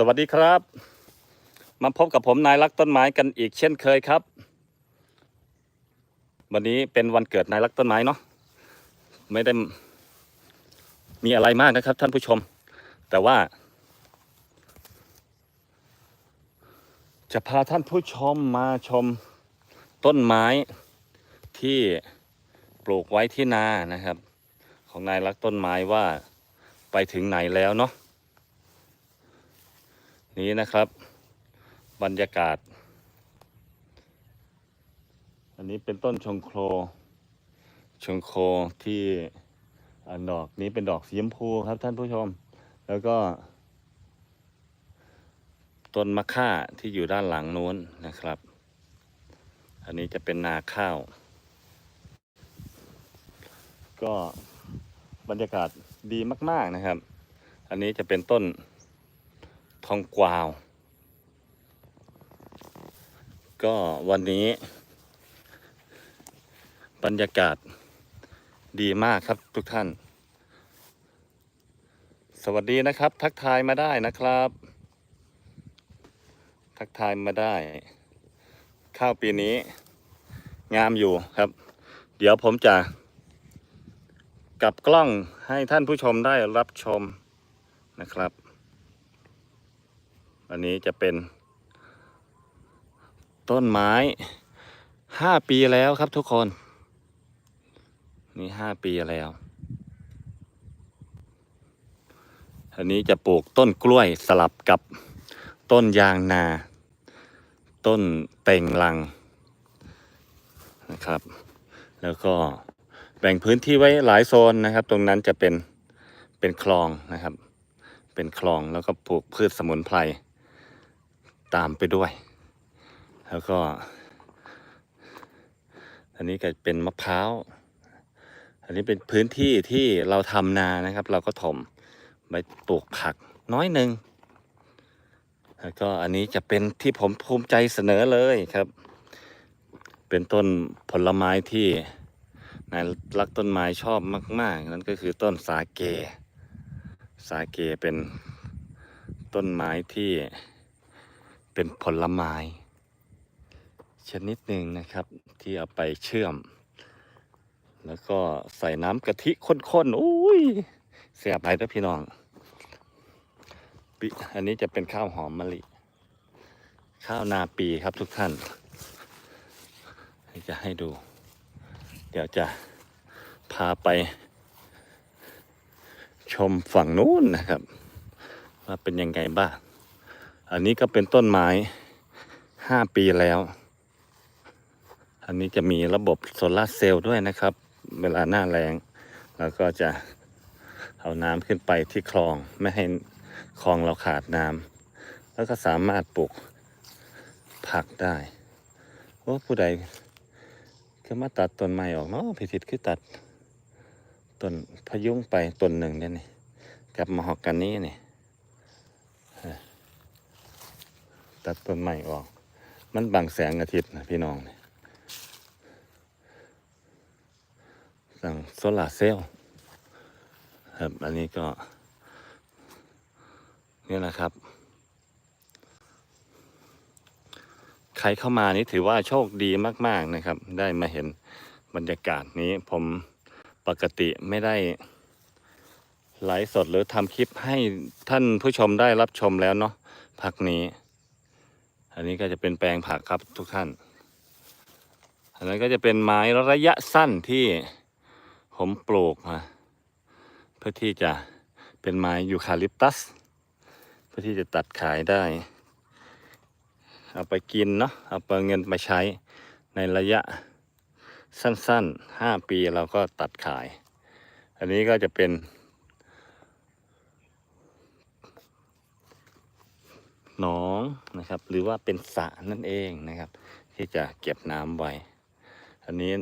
สวัสดีครับ มาพบกับผมนายรักต้นไม้กันอีกเช่นเคยครับ วันนี้เป็นวันเกิดนายรักต้นไม้เนาะไม่ได้มีอะไรมากนะครับ ท่านผู้ชม แต่ว่า จะพาท่านผู้ชมมาชมต้นไม้ที่ปลูกไว้ที่นานะครับ ของนายรักต้นไม้ว่าไปถึงไหนแล้วเนาะ นี้นะครับ บรรยากาศ อันนี้เป็นต้นชงโคร ชงโครที่อ่าดอกนี้เป็นดอกสีชมพูครับท่านผู้ชม แล้วก็ ต้นมะค่าที่อยู่ด้านหลังนู้นนะครับ อันนี้จะเป็นนาข้าว ก็บรรยากาศดีมาก ๆนะครับ อันนี้จะเป็นต้น ทองกวาว ก็วันนี้ บรรยากาศดีมากครับทุกท่าน สวัสดีนะครับ ทักทายมาได้นะครับ ทักทายมาได้ ข้าวปีนี้ งามอยู่ครับ เดี๋ยวผมจะกลับกล้องให้ท่านผู้ชมได้รับชมนะครับ อันนี้จะเป็น ต้นไม้ห้าปีแล้วครับทุกคน นี่ห้าปีแล้ว อันนี้จะปลูกต้นกล้วยสลับกับต้นยางนา ต้นเต่งลังนะครับ แล้วก็แบ่งพื้นที่ไว้หลายโซนนะครับ ตรงนั้นจะเป็นเป็นคลองนะครับ เป็นคลองแล้วก็ปลูกพืชสมุนไพร ตามไปด้วย แล้วก็ อันนี้ก็เป็นมะพร้าว อันนี้เป็นพื้นที่ที่เราทำนานะครับ เราก็ถมไปปลูกผักน้อยหนึ่งแล้วก็อันนี้จะเป็นที่ผมภูมิใจเสนอเลยครับ เป็นต้นผลไม้ที่นายรักต้นไม้ชอบมาก ๆ นั่นก็คือต้นสาเก สาเกเป็นต้นไม้ที่ เป็นผลไม้ ชนิดหนึ่งนะครับที่เอาไปเชื่อม แล้วก็ใส่น้ำกะทิข้นๆอุ้ยเสียบไปนะพี่น้อง อันนี้จะเป็นข้าวหอมมะลิ ข้าวนาปีครับทุกท่าน จะให้ดู เดี๋ยวจะพาไป ชมฝั่งนู้นนะครับ ว่าเป็นยังไงบ้าง อันนี้ก็เป็นต้นไม้ห้าปีแล้ว อันนี้จะมีระบบโซลาร์เซลล์ด้วยนะครับ เวลาหน้าแรงแล้วก็จะเอาน้ำขึ้นไปที่คลองไม่ให้คลองเราขาดน้ำแล้วก็สามารถปลูกผักได้โอ้ผู้ใดก็มาตัดต้นไม้ออกเนาะพิทิศคือตัดต้นพยุงไปต้นหนึ่งเนี่ยนี่กับมะฮอกกันนี้นี่ ตัดต้นไม้ออก มันบังแสงอาทิตย์นะพี่น้องนี่สั่งโซลาเซลล์ครับอันนี้ก็ นี่นะครับ ใครเข้ามานี่ถือว่าโชคดีมาก ๆนะครับ ได้มาเห็นบรรยากาศนี้ผมปกติไม่ได้ไลฟ์สดหรือทำคลิปให้ท่านผู้ชมได้รับชมแล้วเนาะพักนี้ อันนี้ก็จะเป็นแปลงผักครับทุกท่าน อันนั้นก็จะเป็นไม้ระยะสั้นที่ผมปลูกมาเพื่อที่จะเป็นไม้ยูคาลิปตัส เพื่อที่จะตัดขายได้ เอาไปกินเนาะเอาไปเงินมาใช้ในระยะสั้นๆห้าปีเราก็ตัดขาย อันนี้ก็จะเป็น หนองนะครับ หรือว่าเป็นสระนั่นเองนะครับ ที่จะเก็บน้ำไว้ อันนี้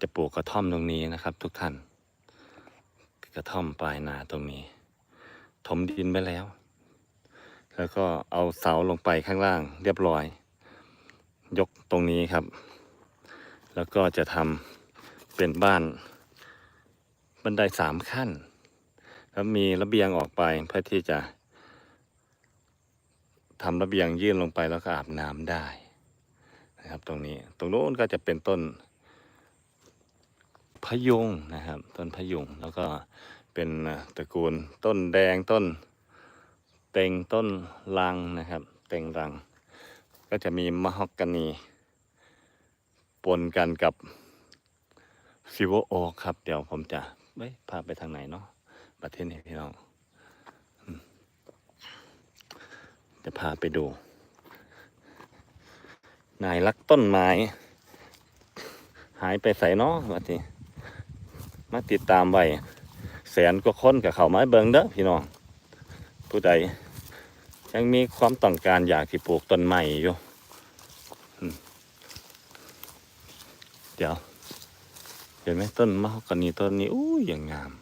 จะปลูกกระท่อมตรงนี้นะครับ ทุกท่าน กระท่อมปลายนาตรงนี้ ถมดินไปแล้ว แล้วก็เอาเสาลงไปข้างล่างเรียบร้อย ยกตรงนี้ครับ แล้วก็จะทำเป็นบ้านบันไดสามขั้น แล้วมีระเบียงออกไปเพื่อที่จะ ทำระเบียงยื่นลงไปแล้วก็อาบน้ำได้นะครับ ตรงนี้ตรงโน้นก็จะเป็นต้นพะยุงนะครับ ต้นพะยุงแล้วก็เป็นตระกูลต้นแดงต้น เต็งต้นลังนะครับ เต็งรัง ก็จะมีมะฮอกกานีปนกันกับซิวโอครับ เดี๋ยวผมจะเอ้ยพาไปทางไหนเนาะประเทศนี้พี่น้องอืม จะพาไปดู นายรักต้นไม้ หายไปใส่เนาะวัดนี้มาติดตามไว้แสนกว่าคนกับเขาไม้เบิงเด้อพี่น้อง ผู้ใดยังมีความต้องการอยากที่ปลูกต้นไม้อยู่ เดี๋ยว เห็นไหมต้นมะฮอกกานีต้นนี้อู้ยอย่างงาม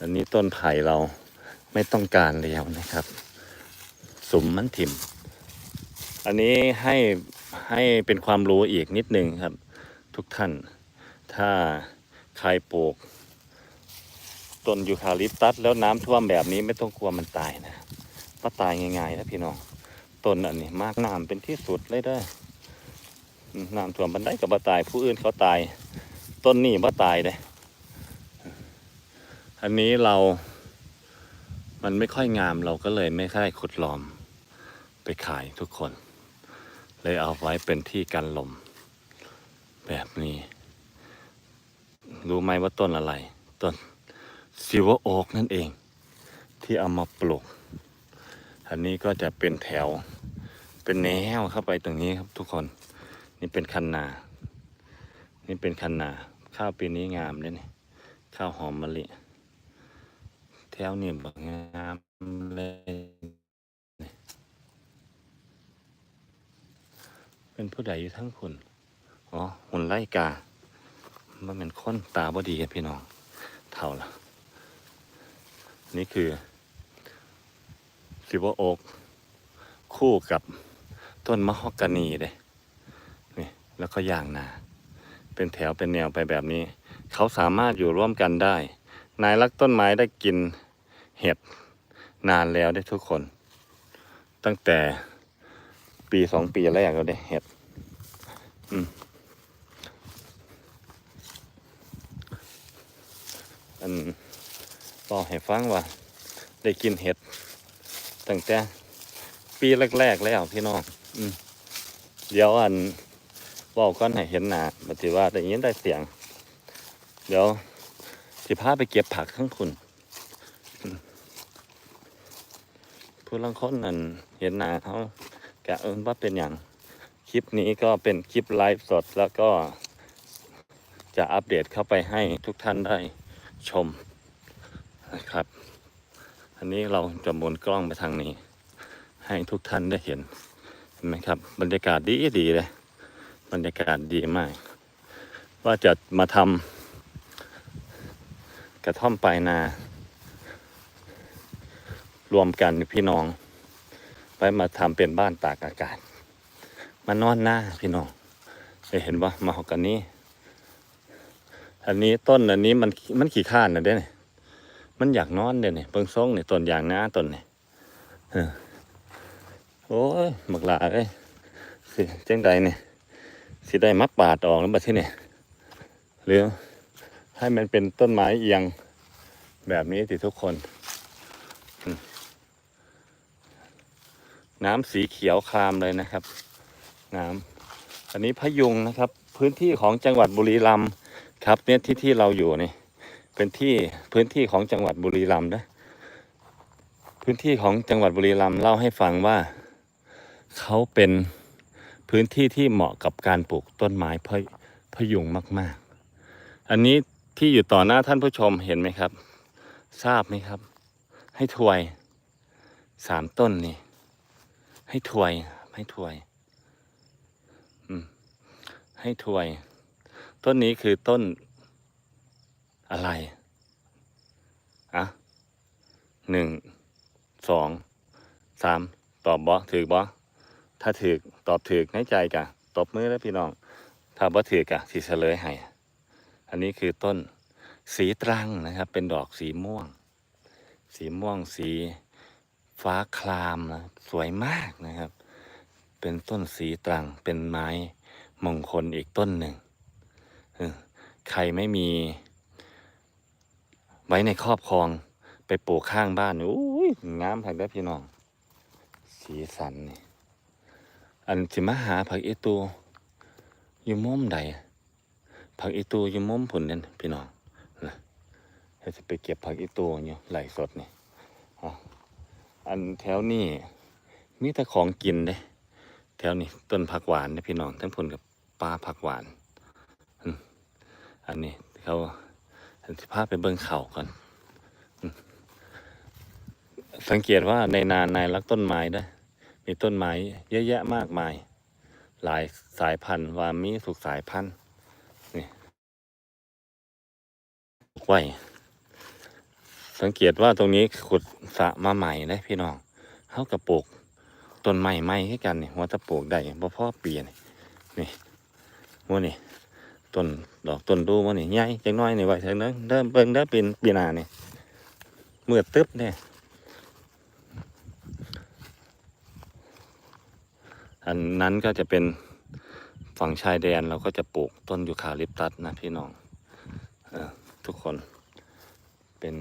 อันนี้ต้นไผ่เรา ไม่ต้องการแล้วนะครับ สุมมันถิ่ม อันนี้ให้ให้เป็นความรู้อีกนิดนึงครับ ทุกท่าน ถ้าใครปลูกต้นยูคาลิปตัสแล้วน้ำท่วมแบบนี้ไม่ต้องกลัวมันตายนะก็ตายง่ายๆนะพี่น้องต้นอันนี้มากน้ำเป็นที่สุดเลยเด้อน้ำท่วมบันไดกับบ่ตาย ผู้อื่นเขาตาย ต้นนี่บ่ตายเลยอันนี้เรา มันไม่ค่อยงามเราก็เลยไม่ค่อยขุดหลอม ไปขายทุกคน เลยเอาไว้เป็นที่กันลม แบบนี้ รู้ไหมว่าต้นอะไร ต้นซิวโอ๊กนั่นเอง ที่เอามาปลูก อันนี้ก็จะเป็นแถว เป็นแนวเข้าไปตรงนี้ครับทุกคน นี่เป็นคันนา นี่เป็นคันนา ข้าวปีนี้งามเลยนี่ข้าวหอมมะลิ ถวนี่บงามเลยเป็นผู้ใดอยู่ทั้งคุณอ๋อหุ่นไล่กามันเป็นคนตาบอดีครับพี่น้องเท่าละนี่คือซิวโอกคู่กับต้นมะฮอกกานีเลยนี่แล้วก็ยางนา เป็นแถวเป็นแนวไปแบบนี้ เขาสามารถอยู่ร่วมกันได้ นายรักต้นไม้ได้กิน เห็ดนานแล้วได้ทุกคน ตั้งแต่ปีสองปีแรกเราได้เห็ดอันบอกให้ฟังว่า ได้กินเห็ดตั้งแต่ปีแรกๆแล้วพี่น้องอเดี๋ยวอันบอกก่อนให้เห็นหนาบัติว่าแต่ยินได้เสียง เดี๋ยวสิพาไปเก็บผักทั้งคุณอืม ผู้ลังคนนั่นเห็นหนาเขาแกเอินว่าเป็นอย่างคลิปนี้ก็เป็นคลิปไลฟ์สดแล้วก็จะอัปเดตเข้าไปให้ทุกท่านได้ชมนะครับ อันนี้เราจะหมุนกล้องไปทางนี้ ให้ทุกท่านได้เห็นเห็นไหมครับ บรรยากาศดีดีเลย บรรยากาศดีมาก ว่าจะมาทำกระท่อมปลายนา รวมกันพี่น้อง ไปมาทำเป็นบ้านตากอากาศ มานอนหน้าพี่น้องจะเห็นว่ามาหอกกันนี้ อันนี้ต้นอันนี้มันมันขี่ข้านนะเด้เนี่ยมันอยากนอนเดี๋ยวนี้เบิ่งทรงเนี่ยต้นยางนาต้นเนี่เออโอ้ยหมักหลาเอ้ยสิจังใดเนี่ยสิได้มักบาดออกแล้วบัดที่นี่ยหรือให้มันเป็นต้นไม้เอียงแบบนี้ติทุกคนอืม น้ำสีเขียวครามเลยนะครับ น้ำอันนี้พะยุงนะครับ พื้นที่ของจังหวัดบุรีรัมย์ครับเนี่ยที่ที่เราอยู่นี่เป็นที่พื้นที่ของจังหวัดบุรีรัมย์นะพื้นที่ของจังหวัดบุรีรัมย์เล่าให้ฟังว่าเขาเป็นพื้นที่ที่เหมาะกับการปลูกต้นไม้พะพยุงมาก ๆ อันนี้ที่อยู่ต่อหน้าท่านผู้ชมเห็นไหมครับ ทราบไหมครับ ให้ถวยสามต้นนี่ ให้ถวย ให้ถวย อืม ให้ถวย ต้นนี้คือต้น อะไรอะหนึ่ง สอง สาม ตอบบอถือบอถ้าถือตอบถือในใจกะ ตบมือแล้วพี่น้อง ถ้าบ่ถือกะสิเฉลยให้อันนี้คือต้นสีตรังนะครับ เป็นดอกสีม่วง สีม่วงสี ฟ้าคลามนะสวยมากนะครับ เป็นต้นสีตรังเป็นไม้มงคลอีกต้นหนึ่งใครไม่มี ไว้ในครอบครองไปปลูกข้างบ้านอุ้ยงามผักได้พี่น้อง สีสันนี่อันสิมาหาผักอีตูอยู่มุมใดผักอีตูอยู่มุมผุนนั่นพี่น้องนะเราจะไปเก็บผักอีตูอยู่ไหลสดนี่ อันแถวนี้มีแต่ของกินเด้แถวนี้ต้นผักหวานนี่ยพี่น้องทั้งผลกับปลาผักหวาน อันนี้เขาอันสิพาไปเบิ่งเขาก่อน สังเกตว่าในนานในรักต้นไม้ได้มีต้นไม้เยอะแยะมากมาย หลายสายพันธุ์ว่ามีสุกสายพันธุ์นี่กไว้ สังเกตว่าตรงนี้ขุดสระมาใหม่นะพี่น้องเขากระปลูกต้นไม้ไม้ให้กันนี่หัวตะปลูกได้บ่พ่อเปลี่ยนนี่หัวนี่ต้นดอกต้นดูมันนี่ใหญ่จังน้อยนี่ไว้เถอะเด้อเริ่มเบิ่งเด้อปีนปีน้านี่ยเมืดตึ๊บเนี่ยอันนั้นก็จะเป็นฝั่งชายแดนเราก็จะปลูกต้นยูคาลิปตัสนะพี่น้องออทุกคนเป็น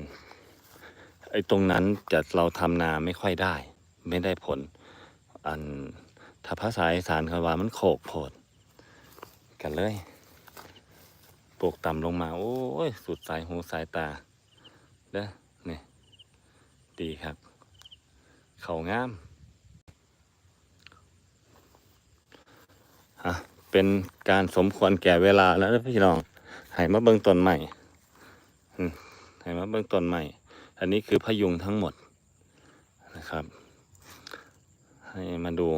ไอ้ตรงนั้นจะเราทำนาไม่ค่อยได้ ไม่ได้ผล อันถ้าภาษาอีสานเขาว่ามันโขกโผดกันเลยปลูกต่ำลงมาโอ้ยสุดสายหูสายตาเด้อนี่ดีครับ เขางามฮะเป็นการสมควรแก่เวลาแล้วนะพี่น้องให้มาเบิ่งต้นใหม่อืมให้มาเบิ่งต้นใหม่ อันนี้คือพยุงทั้งหมดนะครับ ให้มาดู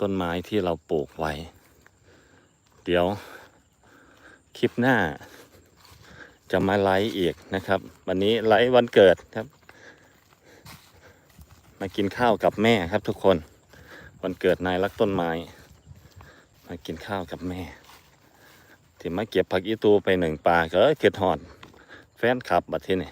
ต้นไม้ที่เราปลูกไว้ เดี๋ยวคลิปหน้า จะมาไลฟ์อีกนะครับ วันนี้ไลฟ์วันเกิดครับ มากินข้าวกับแม่ครับทุกคน วันเกิดนายรักต้นไม้ มากินข้าวกับแม่ที่มาเก็บผักอีตูไปหนึ่งปลาก็เอ้ยเกิดหอด แฟนคลับบัดที่นี่